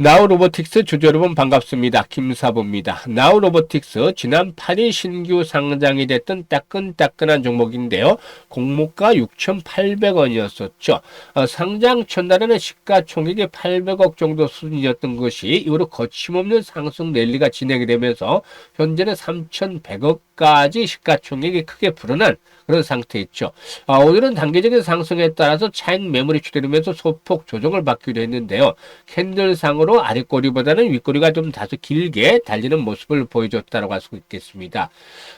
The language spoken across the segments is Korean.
나우 로보틱스 주주 여러분 반갑습니다. 김사부입니다. 나우 로보틱스 지난 8일 신규 상장이 됐던 따끈따끈한 종목인데요. 공모가 6,800원이었었죠. 어, 상장 첫날에는 시가총액이 800억 정도 수준이었던 것이 이후로 거침없는 상승 랠리가 진행이 되면서 현재는 3,100억 까지 시가총액이 크게 불어난 그런 상태였죠. 어, 오늘은 단계적인 상승에 따라서 차익 매물이 추대되면서 소폭 조정을 받기도 했는데요. 캔들상으로 아랫꼬리보다는 윗꼬리가 좀 다소 길게 달리는 모습을 보여줬다고 할 수 있겠습니다.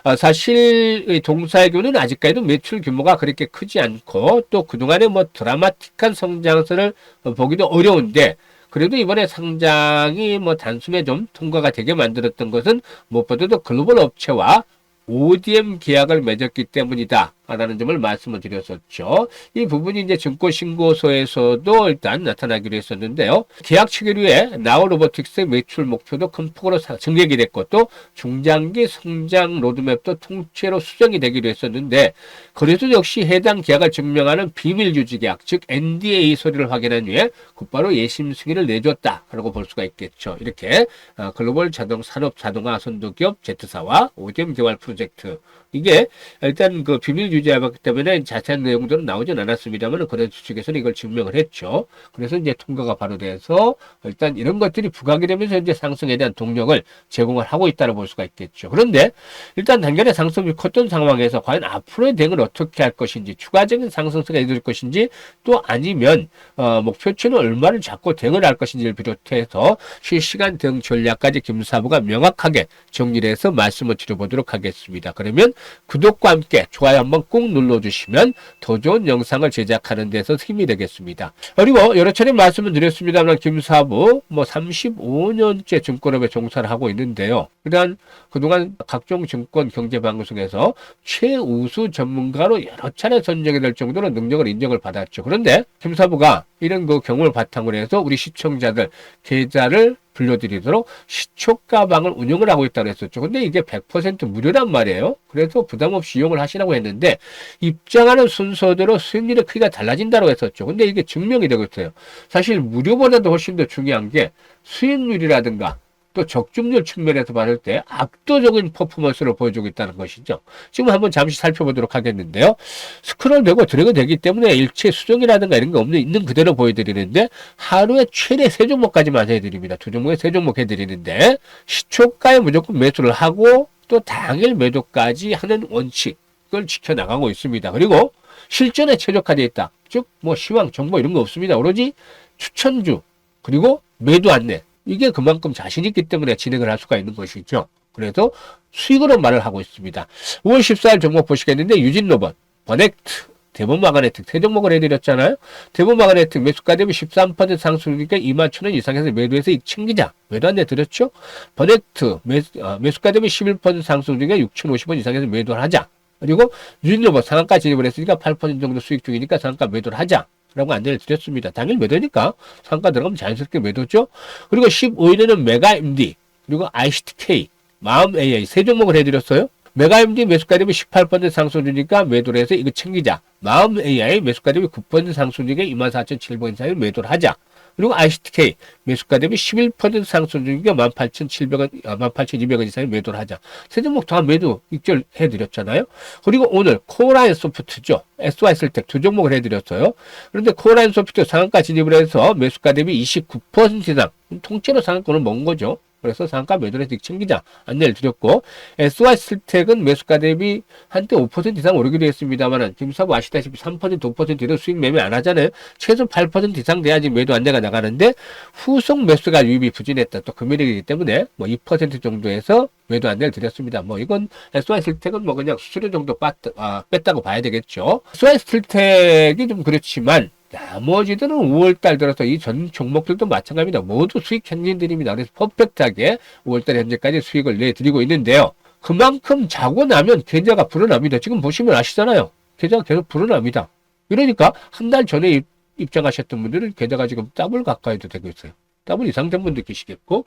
어, 사실 동사의 교는 아직까지도 매출 규모가 그렇게 크지 않고 또 그동안에 뭐 드라마틱한 성장세를 보기도 어려운데 그래도 이번에 상장이 뭐 단숨에 좀 통과가 되게 만들었던 것은 무엇보다도 글로벌 업체와 ODM 계약을 맺었기 때문이다. 라는 점을 말씀을 드렸었죠. 이 부분이 이제 증권신고서에서도 일단 나타나기로 했었는데요. 계약 체결 후에 나우 로보틱스의 매출 목표도 큰 폭으로 증액이 됐고 또 중장기 성장 로드맵도 통째로 수정이 되기로 했었는데 그래도 역시 해당 계약을 증명하는 비밀 유지 계약 즉 NDA 서류를 확인한 후에 곧바로 예심 승인을 내줬다라고 볼 수가 있겠죠. 이렇게 어, 글로벌 자동 산업 자동화 선도 기업 제트사와 ODM 개발 프로젝트 이게 일단 그 비밀 유지하기 때문에 자세한 내용들은 나오진 않았습니다만 그래 주측에서는 이걸 증명을 했죠. 그래서 이제 통과가 바로 돼서 일단 이런 것들이 부각이 되면서 이제 상승에 대한 동력을 제공을 하고 있다고 볼 수가 있겠죠. 그런데 일단 단결의 상승이 컸던 상황에서 과연 앞으로의 대응을 어떻게 할 것인지 추가적인 상승세가 이룰 것인지 또 아니면 어, 목표치는 얼마를 잡고 대응을 할 것인지를 비롯해서 실시간 대응 전략까지 김사부가 명확하게 정리를 해서 말씀을 드려보도록 하겠습니다. 그러면 구독과 함께 좋아요 한번 꾹 눌러주시면 더 좋은 영상을 제작하는 데서 힘이 되겠습니다. 그리고 여러 차례 말씀을 드렸습니다만 김사부 뭐 35년째 증권업에 종사를 하고 있는데요. 그러한 그동안 각종 증권 경제 방송에서 최우수 전문가로 여러 차례 선정이 될 정도로 능력을 인정을 받았죠. 그런데 김사부가 이런 그 경험을 바탕으로 해서 우리 시청자들 계좌를 불러드리도록 시초가방을 운영을 하고 있다고 했었죠. 근데 이게 100% 무료란 말이에요. 그래서 부담 없이 이용을 하시라고 했는데 입장하는 순서대로 수익률의 크기가 달라진다고 했었죠. 근데 이게 증명이 되고 있어요. 사실 무료보다도 훨씬 더 중요한 게 수익률이라든가 또 적중률 측면에서 봤을 때 압도적인 퍼포먼스를 보여주고 있다는 것이죠. 지금 한번 잠시 살펴보도록 하겠는데요. 스크롤 되고 드래그 되기 때문에 일체 수정이라든가 이런 거 없는 있는 그대로 보여드리는데 하루에 최대 세 종목까지만 해드립니다. 두 종목에 세 종목 해드리는데 시초가에 무조건 매수를 하고 또 당일 매도까지 하는 원칙을 지켜나가고 있습니다. 그리고 실전에 최적화되어 있다. 즉 뭐 시황 정보 이런 거 없습니다. 오로지 추천주 그리고 매도 안내 이게 그만큼 자신 있기 때문에 진행을 할 수가 있는 것이죠. 그래서 수익으로 말을 하고 있습니다. 5월 14일 종목 보시겠는데 유진 로봇, 버넥트, 대본 마감 혜택 세 종목을 해드렸잖아요. 대본 마감 혜택 매수가 되면 13% 상승이니까 2만 천원 이상에서 매도해서 챙기자. 매도 안내 드렸죠. 버넥트 매수, 어, 매수가 되면 11% 상승 중에 6,050원 이상에서 매도를 하자. 그리고 유진로봇 상한가 진입을 했으니까 8% 정도 수익 중이니까 상한가 매도를 하자. 라고 안내를 드렸습니다. 당일 매도니까 상가 들어가면 자연스럽게 매도죠. 그리고 15일에는 메가 MD 그리고 ICTK 마음 AI 세 종목을 해드렸어요. 메가 MD 매수가 되면 18% 상승 주니까 매도를 해서 이거 챙기자. 마음 AI 매수가 되면 9% 상승 주니까 24,700원 사이에 매도를 하자. 그리고 ICTK 매수가 되면 11% 상승 중이니까 18,700원, 18,200원 이상의 매도를 하자. 세 종목 다 매도 익절 해드렸잖아요. 그리고 오늘 코라인 소프트죠. SY 쓸텍 두 종목을 해드렸어요. 그런데 코라인 소프트 상한가 진입을 해서 매수가 대비 29% 이상 통째로 상한권을 먹은 거죠. 그래서 매도를 해서 챙기자 안내를 드렸고 SY 스택은 매수가 대비 한때 5% 이상 오르기도 했습니다만 김사부 아시다시피 3% 5% 이런 수익 매매 안 하잖아요. 최소 8% 이상 돼야지 매도 안내가 나가는데 후속 매수가 유입이 부진했다. 또 금일이기 때문에 뭐 2% 정도에서 매도 안내를 드렸습니다. 뭐 이건 SY 스택은 뭐 그냥 수수료 정도 뺐, 아, 뺐다고 봐야 되겠죠. SY 스택이 좀 그렇지만 나머지들은 5월달 들어서 이 전 종목들도 마찬가지입니다. 모두 수익 행진들입니다. 그래서 퍼펙트하게 5월달 현재까지 수익을 내드리고 있는데요. 그만큼 자고 나면 계좌가 불어납니다. 지금 보시면 아시잖아요. 계좌가 계속 불어납니다. 이러니까 한 달 전에 입장하셨던 분들은 계좌가 지금 더블 가까이도 되고 있어요. 더블 이상 된 분도 계시겠고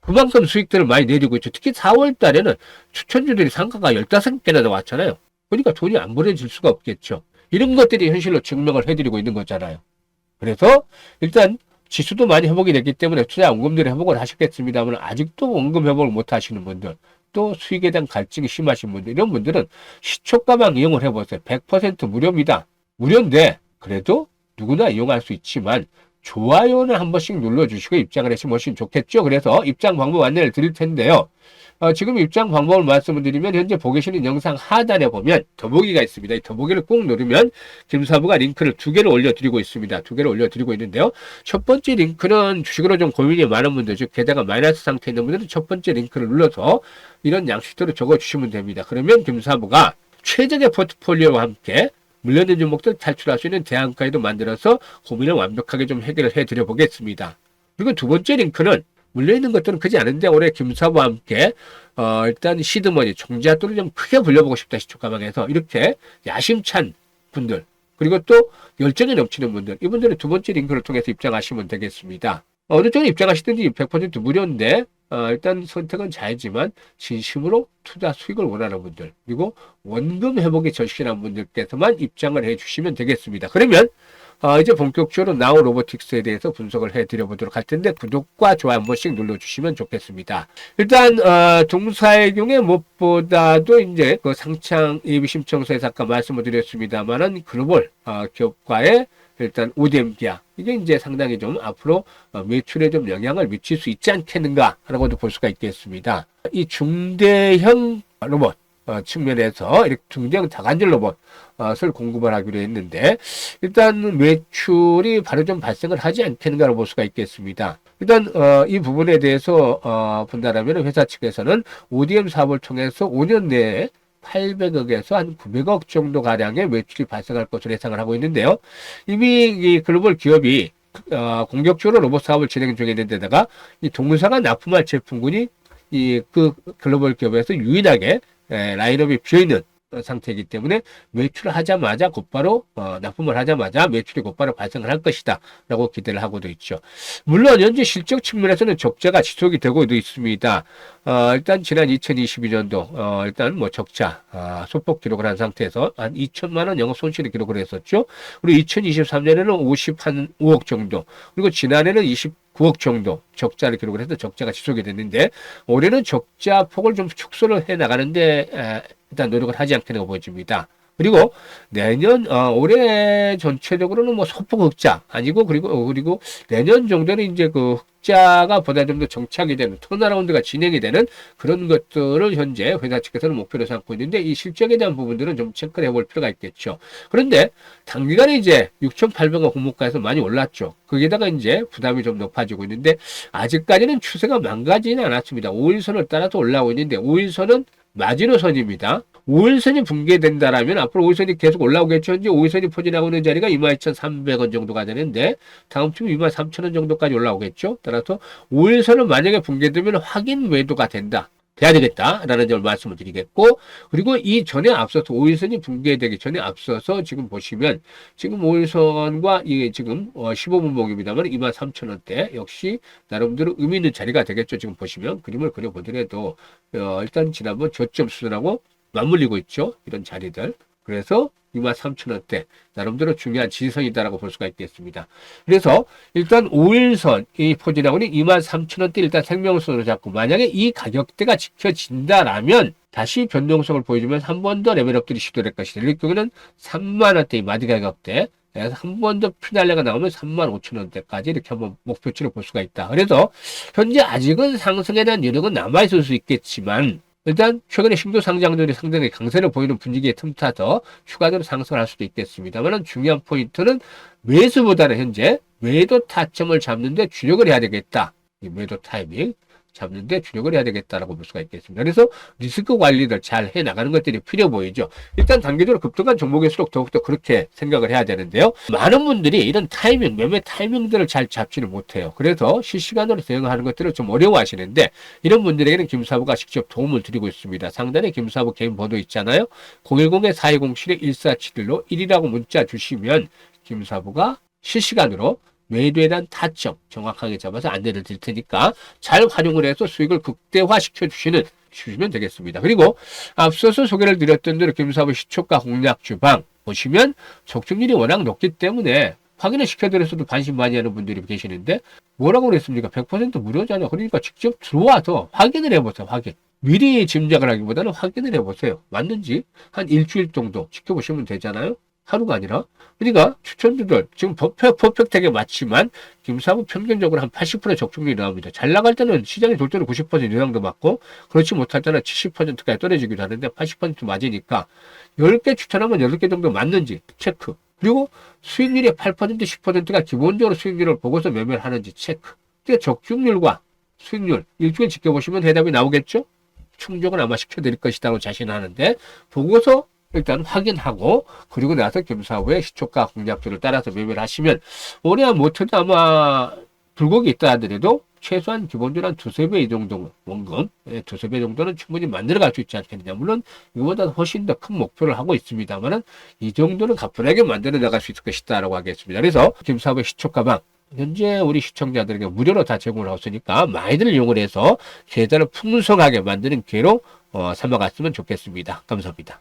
그만큼 수익들을 많이 내리고 있죠. 특히 4월 달에는 추천주들이 상가가 15개나 나왔잖아요. 그러니까 돈이 안 보내질 수가 없겠죠. 이런 것들이 현실로 증명을 해드리고 있는 거잖아요. 그래서 일단 지수도 많이 회복이 됐기 때문에 투자 원금들이 회복을 하셨겠습니다만 아직도 원금 회복을 못 하시는 분들 또 수익에 대한 갈증이 심하신 분들 이런 분들은 시초가만 이용을 해보세요. 100% 무료입니다. 무료인데 그래도 누구나 이용할 수 있지만 좋아요는 한 번씩 눌러주시고 입장을 훨씬 좋겠죠. 그래서 입장 방법 안내를 드릴 텐데요. 어, 지금 입장 방법을 말씀을 드리면 현재 보고 계시는 영상 하단에 보면 더보기가 있습니다. 이 더보기를 꼭 누르면 김사부가 링크를 두 개를 올려드리고 있습니다. 두 개를 올려드리고 있는데요. 첫 번째 링크는 주식으로 좀 고민이 많은 분들, 즉 게다가 마이너스 상태에 있는 분들은 첫 번째 링크를 눌러서 이런 양식대로 적어주시면 됩니다. 그러면 김사부가 최적의 포트폴리오와 함께 물려있는 종목들 탈출할 수 있는 대안까지도 만들어서 고민을 완벽하게 좀 해결을 해드려 보겠습니다. 그리고 두 번째 링크는 물려있는 것들은 크지 않은데 올해 김사부와 함께 어, 일단 시드머니 총자돈을 좀 크게 불려보고 싶다 시초가방에서 이렇게 야심찬 분들 그리고 또 열정이 넘치는 분들 이분들은 두 번째 링크를 통해서 입장하시면 되겠습니다. 어느 쪽에 입장하시든지 100% 무료인데 어, 일단 선택은 자유지만 진심으로 투자 수익을 원하는 분들 그리고 원금 회복에 절실한 분들께서만 입장을 해주시면 되겠습니다. 그러면 어, 이제 본격적으로 나우 로보틱스에 대해서 분석을 해드려 보도록 할 텐데 구독과 좋아요 한 번씩 눌러주시면 좋겠습니다. 일단 어, 동사의 경우에 무엇보다도 이제 그 상창 예비 심청서에서 아까 말씀을 드렸습니다만은 글로벌 어, 기업과의 일단 계약 이게 이제 상당히 좀 앞으로 어, 매출에 좀 영향을 미칠 수 있지 않겠는가라고도 볼 수가 있겠습니다. 이 중대형 로봇 어, 측면에서 이렇게 중대형 다간질 로봇을 공급을 하기로 했는데 일단 매출이 바로 좀 발생을 하지 않겠는가로 볼 수가 있겠습니다. 일단 어, 이 부분에 대해서 어, 본다라면 회사 측에서는 ODM 사업을 통해서 5년 내에 800억에서 한 900억 정도 가량의 매출이 발생할 것으로 예상을 하고 있는데요. 이미 이 글로벌 기업이 어, 공격적으로 로봇 사업을 진행 중에 있는 데다가 이 동사가 납품할 제품군이 이 그 글로벌 기업에서 유일하게 에, 라인업이 비어있는 상태이기 때문에 매출을 하자마자 곧바로 어, 납품을 하자마자 매출이 곧바로 발생을 할 것이다 라고 기대를 하고도 있죠. 물론 현재 실적 측면에서는 적자가 지속이 되고도 있습니다. 어, 일단 지난 2022년도 어, 일단 뭐 적자 아, 소폭 기록을 한 상태에서 한 2천만 원 영업 손실을 기록을 했었죠. 그리고 2023년에는 55억 정도 그리고 지난해는 29억 정도 적자를 기록을 해서 적자가 지속이 됐는데 올해는 적자 폭을 좀 축소를 해 나가는데 에, 일단 노력을 하지 않겠다고 보여집니다. 그리고 내년 어, 올해 전체적으로는 뭐 소폭 흑자 아니고 그리고 어, 그리고 내년 정도는 이제 그 흑자가 보다 좀 더 정착이 되는 턴어라운드가 진행이 되는 그런 것들을 현재 회사 측에서는 목표로 삼고 있는데 이 실적에 대한 부분들은 좀 체크를 해볼 필요가 있겠죠. 그런데 단기간에 이제 6,800원 공모가에서 많이 올랐죠. 거기다가 이제 부담이 좀 높아지고 있는데 아직까지는 추세가 망가지는 않았습니다. 5일선을 따라서 올라오고 있는데 5일선은 마지노선입니다. 5일선이 붕괴된다라면 앞으로 5일선이 계속 올라오겠죠. 현재 5일선이 포진하고 있는 자리가 22,300원 정도가 되는데 다음 주 23,000원 정도까지 올라오겠죠. 따라서 5일선은 만약에 붕괴되면 확인 매도가 된다. 돼야 되겠다라는 점을 말씀을 드리겠고 그리고 이 전에 앞서서 5일선이 붕괴되기 전에 앞서서 지금 보시면 지금 5일선과 이 지금 15분봉입니다만 23,000원대 역시 나름대로 의미 있는 자리가 되겠죠. 지금 보시면 그림을 그려보더라도 어, 일단 지난번 저점 수준하고 맞물리고 있죠. 이런 자리들. 그래서 23,000원대 나름대로 중요한 지지선이다라고 볼 수가 있겠습니다. 그래서 일단 5일선 이 포진하고는 23,000원대 일단 생명선으로 잡고 만약에 이 가격대가 지켜진다라면 다시 변동성을 보여주면 한 번 더 레벨업들이 시도될 것이다. 이럴 경우는 3만원대 이 마디 가격대 그래서 한번 더 피날레가 나오면 3만 5천 원대까지 이렇게 한번 목표치를 볼 수가 있다. 그래서 현재 아직은 상승에 대한 여력은 남아있을 수 있겠지만 일단 최근에 신규 상장들이 상당히 강세를 보이는 분위기에 틈타서 추가적으로 상승할 수도 있겠습니다만 중요한 포인트는 매수보다는 현재 매도 타점을 잡는데 주력을 해야 되겠다. 이 매도 타이밍. 잡는데 주력을 해야 되겠다라고 볼 수가 있겠습니다. 그래서 리스크 관리를 잘 해 나가는 것들이 필요 보이죠. 일단 단계적으로 급등한 종목일수록 더욱더 그렇게 생각을 해야 되는데요. 많은 분들이 이런 타이밍, 매매 타이밍들을 잘 잡지를 못해요. 그래서 실시간으로 대응하는 것들을 좀 어려워하시는데 이런 분들에게는 김사부가 직접 도움을 드리고 있습니다. 상단에 김사부 개인 번호 있잖아요. 010-4207-1471로 1이라고 문자 주시면 김사부가 실시간으로 매도에 대한 타점 정확하게 잡아서 안내를 드릴 테니까 잘 활용을 해서 수익을 극대화시켜 주시는 주시면 되겠습니다. 그리고 앞서서 소개를 드렸던 대로 김사부 시초가 공략 주방 보시면 적중률이 워낙 높기 때문에 확인을 시켜드렸어도 반신반의하는 분들이 계시는데 뭐라고 그랬습니까? 100% 무료잖아요. 그러니까 직접 들어와서 확인을 해보세요. 확인. 미리 짐작을 하기보다는 확인을 해보세요. 맞는지 한 일주일 정도 지켜보시면 되잖아요. 하루가 아니라. 그러니까 추천주들 지금 퍼펙, 퍼펙트하게 맞지만 김사부 평균적으로 한 80% 적중률이 나옵니다. 잘 나갈 때는 시장이 돌 때는 90% 이상도 맞고 그렇지 못할 때는 70%까지 떨어지기도 하는데 80% 맞으니까 10개 추천하면 8개 정도 맞는지 체크. 그리고 수익률이 8% 10%가 기본적으로 수익률을 보고서 매매를 하는지 체크. 그러니까 적중률과 수익률 일주일 지켜보시면 대답이 나오겠죠? 충족은 아마 시켜드릴 것이라고 자신하는데 보고서 일단 확인하고 그리고 나서 겸사후에 시초가 공략표를 따라서 매매를 하시면 올해 못해도 아마 불곡이 있다 하더라도 최소한 기본적으로 한 두세 배 이 정도 원금 예, 두세 배 정도는 충분히 만들어 갈 수 있지 않겠느냐. 물론 이거보다 훨씬 더 큰 목표를 하고 있습니다만은 이 정도는 가뿐하게 만들어 나갈 수 있을 것이다 라고 하겠습니다. 그래서 김사부의 시초가방 현재 우리 시청자들에게 무료로 다 제공을 하고 있으니까 많이들 이용을 해서 계좌를 풍성하게 만드는 기회로 어, 삼아갔으면 좋겠습니다. 감사합니다